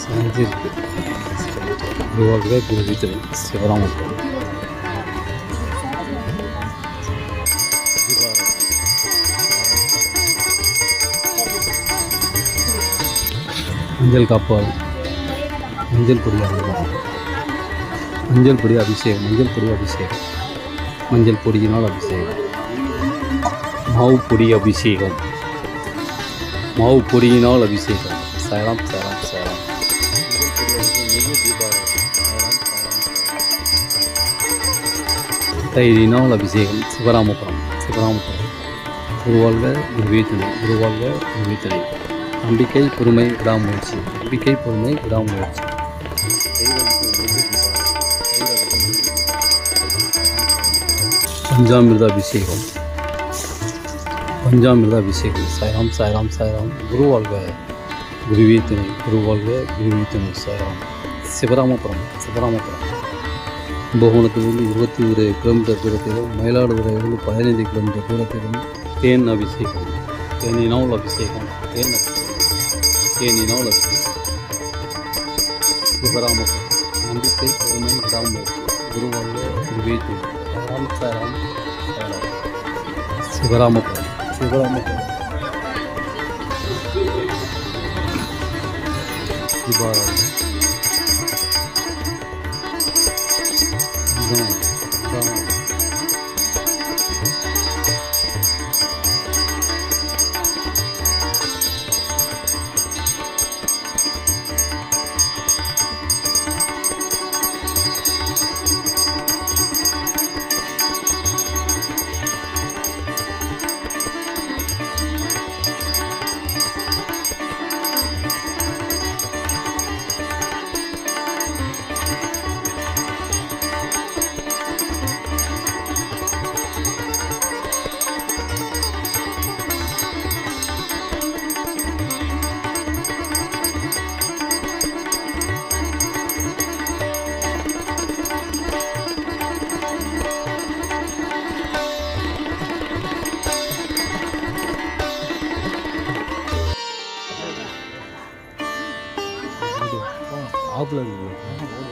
செஞ்சிருக்கு குருவாக குருவித்திரை சிவராமபுரம் மஞ்சள் காப்பால் மஞ்சள் பொடி அபிஷேகம் மஞ்சள் பொடி அபிஷேகம் மஞ்சள் பொடி அபிஷேகம் மஞ்சள் பொடியினால் அபிஷேகம் மாவு பொடி அபிஷேகம் மாவு பொடியினால் அபிஷேகம். சரம் சேலம் சேலம் தயிரினால் அபிஷேகம். சிவராமபுரம் சிவராமபுரம். உருவாழ்க உருவேத்தனை உருவாழ்க உருவேத்தனை நம்பிக்கை பொறுமை விடாமுயற்சி. நம்பிக்கை பொறுமை விடாமுயற்சி. பஞ்சாமிர்த அபிஷேகம் பஞ்சாமிர்த அபிஷேகம் சாய்ராம் சாய்ராம் சாய்ராம் குருவாழ்க குருவே துணை குருவாழ்க குருவே துணை சாய்ராம் சிவராமபுரம் சிவராமபுரம் கும்பகோணத்திலிருந்து இருபத்தி ஒரு கிலோமீட்டர் தூரத்திலும் மயிலாடுதுறையிலிருந்து பதினைந்து கிலோமீட்டர் தூரத்திலும் தேன் அபிஷேகம் தேனினால் அபிஷேகம் தேன் அபிஷேகம் தேனினால் அபிஷேகம் சிவராமபுரம் நம்பிக்கை பொறுமை விடாமுயற்சி குருவாழ்க குருவே துணை சாய்ராம் சாய்ராம் சாய்ராம் சிவராமபுரம் sugar നമുക്ക് ഇതാണ് 我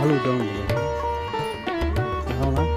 还有လို့။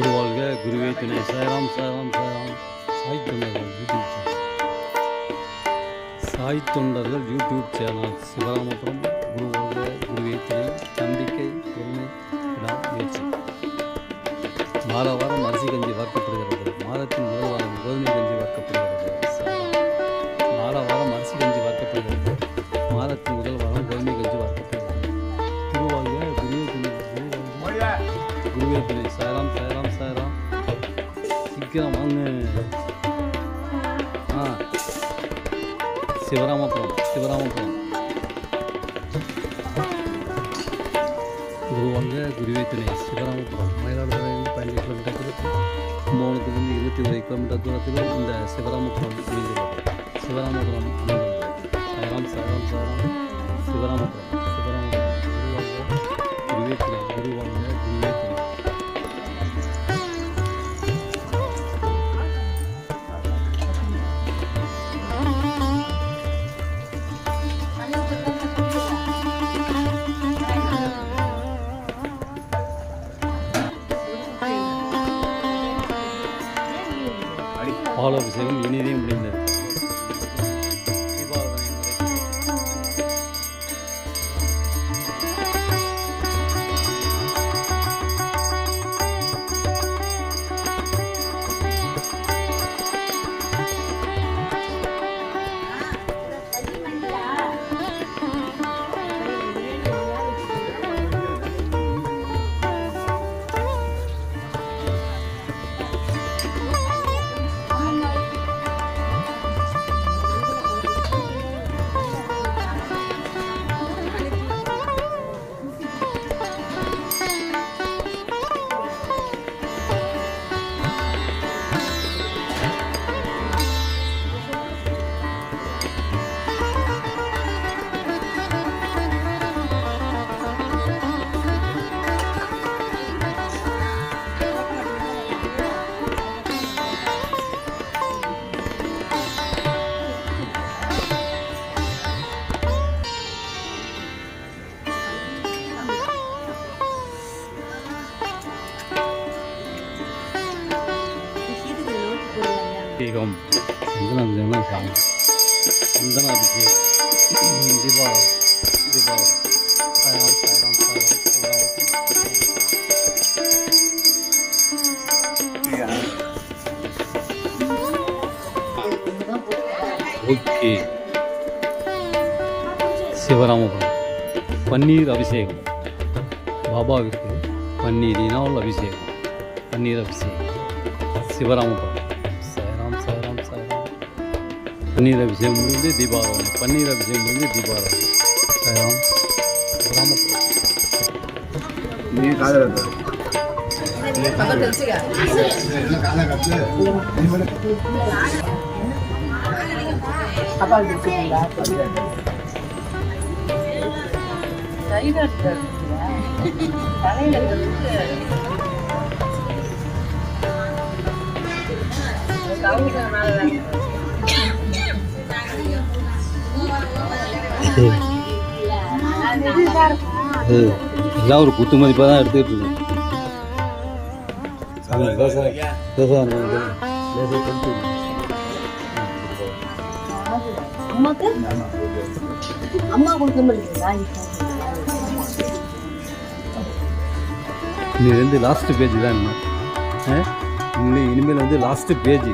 குரு வாழ்க குருவே துணை. சாய்ராம் சாய்ராம் சாய்ராம். சாய் தொண்டர்கள் யூடியூப் சேனல். சாய் தொண்டர்கள் யூடியூப் சேனல். சிவராமபுரம் குரு வாழ்க குருவே துணை நம்பிக்கை பொறுமை விடா முயற்சி. வார வாரம் அரிசி கஞ்சி வாக்கப்படுகிறது மாதத்தின் முதல் வாரம் கோதுமை கஞ்சி வாக்கப்படுகிறது சாய்ராம். வார வாரம் அரிசி கஞ்சி வாக்கப்படுகிறது மாதத்தின் முதல் வாரம் கோதுமை கஞ்சி வாக்கப்படுகிறது குருவாழ்க குருவே துணை. குருவே துணை. சீக்கிரம் வாங்க. ஆ. சிவராமபுரம் சிவராமபுரம். குருவாங்க குருவேத்தனை சிவராமபுரம். மயிலாடுதுறையிலிருந்து பதினஞ்சு கிலோமீட்டர் தூரத்தில் கும்பகோணத்துலேருந்து இருபத்தி ஒரு கிலோமீட்டர் தூரத்தில் இந்த சிவராமபுரம் அமைந்துள்ளது சிவராமபுரம் அமைந்துள்ளது சாய்ராம் சாய்ராம் சாய்ராம். சிவராமபுரம் சிவராமபுரம். குருவாங்க குருவேத்தனை குருவாங்க பாலாபிஷேகம் இனிதே முடிந்தது. 되는 상황. 힘들어하게 리버, 리버, 사양, 사양, 사양, ఓకే శివరామపురం పన్నీర్ అభిషేకం బాబావికి పన్నీర్ ఈనాళ్ళు అభిషేకం పన్నీర్ అభిషేకం శివరామపురం பன்னீர் அபிஷேகம் முடிஞ்சு தீபாவளி. பன்னீர் அபிஷேகம் முடிஞ்சு தீபாவளி சாய்ராம் சிவராமபுரம் எல்லாம் ஒரு குத்து மதிப்பாக தான் எடுத்துக்கிட்டு இருக்கோம். அம்மா கொடுக்க இன்னிலேருந்து லாஸ்ட் பேஜ் தான் இன்னும். இனிமேல் வந்து லாஸ்ட் பேஜ்